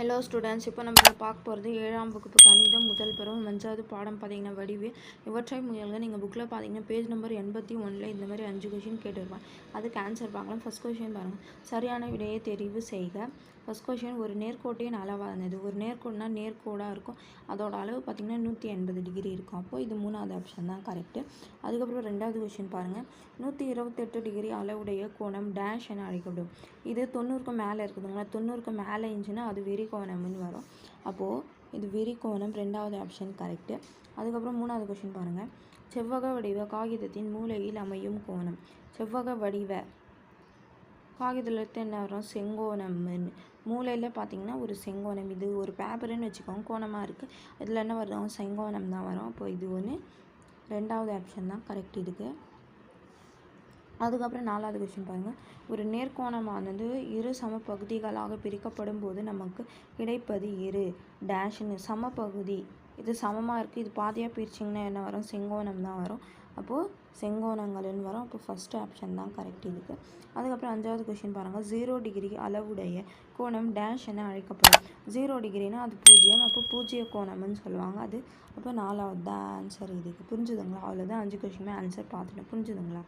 Hello students இப்போ நம்ம பார்க்க போகிறது ஏழாம் வகுப்பு கணிதம் முதல் பருவம் அஞ்சாவது பாடம் பார்த்தீங்கன்னா வடிவு. இவற்றை முயல்க. நீங்கள் புக்கில் பார்த்தீங்கன்னா பேஜ் நம்பர் எண்பத்தி ஒன்றில் இந்த மாதிரி அஞ்சு கொஷின் கேட்டிருப்பாங்க. அதுக்கு ஆன்சர் பார்க்கலாம். ஃபஸ்ட் கொஷின் பாருங்கள் சரியான விடையை தெரிவு செய்க. ஃபஸ்ட் கொஷின் ஒரு நேர்கோட்டின் அளவானது ஒரு நேர்கோடுனா நேர்கோடாக இருக்கும். அதோட அளவு பார்த்திங்கன்னா நூற்றி எண்பது டிகிரி இருக்கும். அப்போது இது மூணாவது ஆப்ஷன் தான். கரெக்டு அதுக்கப்புறம் ரெண்டாவது கொஷின் பாருங்கள் நூற்றி இருபத்தெட்டு டிகிரி அளவுடைய கோணம் டேஷ் என அழைக்கப்படும். இது தொண்ணூறுக்கு மேலே இருக்குதுங்களா தொண்ணூறுக்கு மேலே இருந்துச்சுன்னா அது விரிகோணம்னு வரும். அப்போது இது விரிகோணம் ரெண்டாவது ஆப்ஷன் கரெக்டு அதுக்கப்புறம் மூணாவது கொஷின் பாருங்கள் செவ்வக வடிவ காகிதத்தின் மூலையில் அமையும் கோணம். செவ்வக வடிவ காகிதத்தில் என்ன வரும்? செங்கோணம்னு மூலையில் பார்த்தீங்கன்னா ஒரு செங்கோணம். இது ஒரு பேப்பருன்னு வச்சுக்கோங்க. கோணமாக இருக்குது இதில் என்ன வரும்? செங்கோணம் தான் வரும். அப்போ இது ஒன்று ரெண்டாவது ஆப்ஷன் தான் கரெக்ட் இதுக்கு. அதுக்கப்புறம் நாலாவது கொஸ்டின் பாருங்கள் ஒரு நேர்கோணமானது இரு சம பகுதிகளாக பிரிக்கப்படும் போது நமக்கு கிடைப்பது இரு. டேஷ்னு சமபகுதி இது சமமாக இருக்குது இது பாதியாக பிரிச்சிங்கன்னா என்ன வரும்? செங்கோணம் தான் வரும். அப்போது செங்கோணங்கள்னு வரும். அப்போ ஃபஸ்ட்டு ஆப்ஷன் தான் கரெக்ட் இதுக்கு. அதுக்கப்புறம் அஞ்சாவது கொஷின் பாருங்கள் ஜீரோ டிகிரி அளவுடைய கோணம் டேஷ் என அழைக்கப்படும். ஜீரோ டிகிரினா அது பூஜ்ஜியம். அப்போ பூஜ்ஜிய கோணம்னு சொல்லுவாங்க. அது அப்போ நாலாவது தான் ஆன்சர் இதுக்கு. புரிஞ்சுதுங்களா? அவ்வளோதான் அஞ்சு கொஷினுமே ஆன்சர் பார்த்துட்டேன். புரிஞ்சுதுங்களா?